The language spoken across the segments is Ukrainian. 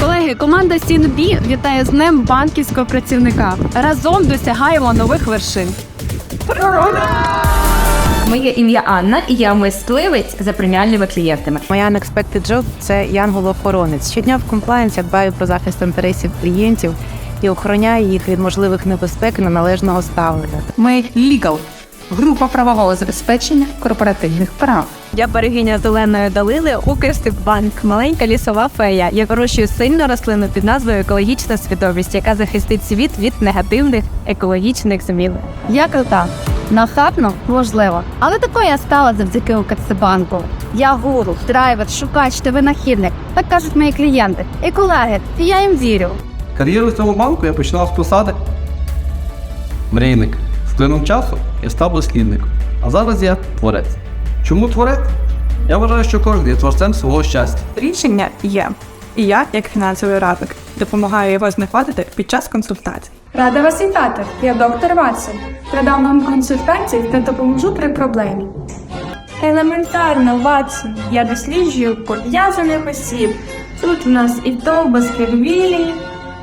Колеги, команда Сінбі вітає з Днем банківського працівника. Разом досягаємо нових вершин. Моє ім'я Анна, і я мисливець за преміальними клієнтами. Моя Unexpected Job – це янгол-охоронець. Щодня в комплаєнс я дбаю про захист інтересів клієнтів і охороняю їх від можливих небезпек і неналежного ставлення. Ми Legal – група правового забезпечення корпоративних прав. Я берегиня зеленої долини Укрстипбанк, маленька лісова фея. Я вирощую сильну рослину під назвою екологічна свідомість, яка захистить світ від негативних екологічних змін. Я крута. Нахабно можливо, але такою я стала завдяки Укрстибанку. Я гуру, драйвер, шукач та винахідник. Так кажуть мої клієнти і колеги. І я їм вірю. Кар'єру в цьому банку я починав з посади мрійник. Плином часу я став дослідником. А зараз я творець. Чому творець? Я вважаю, що кожен є творцем свого щастя. Рішення є. І я, як фінансовий радник, допомагаю його знехватити під час консультацій. Рада вас вітати. Я доктор Ватсон. Продам вам консультації та допоможу при проблемі. Елементарно, Ватсон. Я досліджую пов'язаних осіб. Тут у нас і Тобас Кервілі,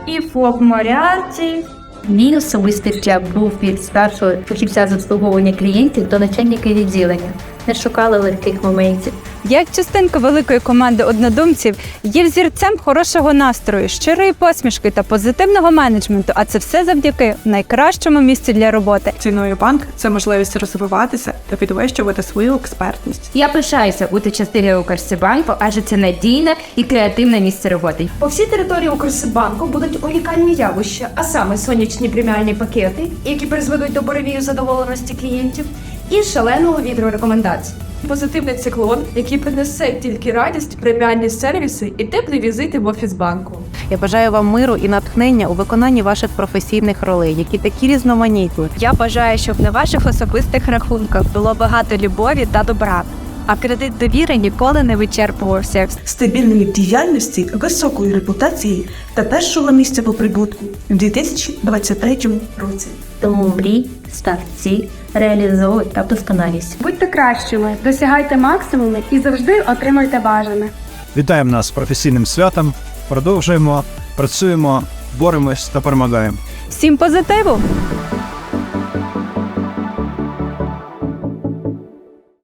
і Фоб Моріарті. Мій особистий шлях був від старшого фахівця з обслуговування клієнтів до начальника відділення. Не шукали легких моментів. Як частинка великої команди однодумців, є взірцем хорошого настрою, щирої посмішки та позитивного менеджменту. А це все завдяки найкращому місцю для роботи. Ціною банк це можливість розвиватися та підвищувати свою експертність. Я пишаюся бути частиною Укрсибанку, адже це надійне і креативне місце роботи. По всій території Укрсибанку будуть унікальні явища, а саме сонячні преміальні пакети, які призведуть до буревію задоволеності клієнтів, і шаленого вітру рекомендацій. Позитивний циклон, який принесе тільки радість, преміальні сервіси і теплі візити в офіс банку. Я бажаю вам миру і натхнення у виконанні ваших професійних ролей, які такі різноманітні. Я бажаю, щоб на ваших особистих рахунках було багато любові та добра. А кредит довіри ніколи не вичерпувався. стабільної діяльності, високої репутації та першого місця по прибутку у 2023 році. Тому мрій, став ціль, реалізовуй та вдосконалість. Будьте кращими, досягайте максимуми і завжди отримуйте бажане. Вітаємо нас з професійним святом. Продовжуємо, працюємо, боремось та перемагаємо. Всім позитиву!